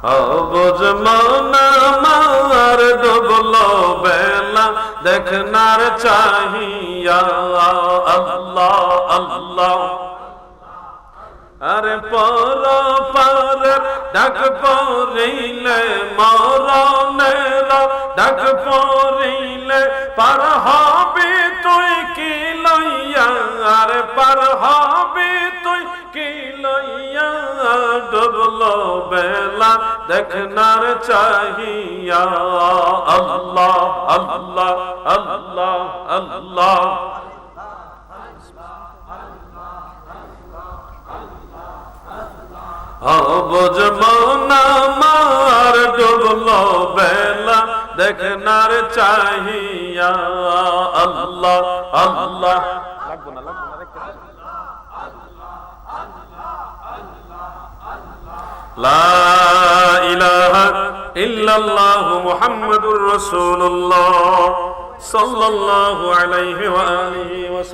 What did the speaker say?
অবুজ মনা মার ডুবল বেলা দেখনার চাহিয়া, আল্লাহ আল্লাহ। আরে পর পর ডাক পরিলে মরণের, ডাক পরিলে পার হবি তুই কি লইয়া, আরে পার হবি তুই কি লইয়া ডুবল বেলা দেখনার চাহিয়া। আল্লাহ আল্লাহ আল্লাহ আল্লাহ। অবুজ মনা মার ডুবল বেলা দেখনার চাহিয়া। আল্লাহ আল্লাহ। লাগবো না লাগবো না লা ইলাহা ইল্লাল্লাহু মুহাম্মাদুর রাসূলুল্লাহ সাল্লাল্লাহু আলাইহি ওয়া আলিহি ওয়া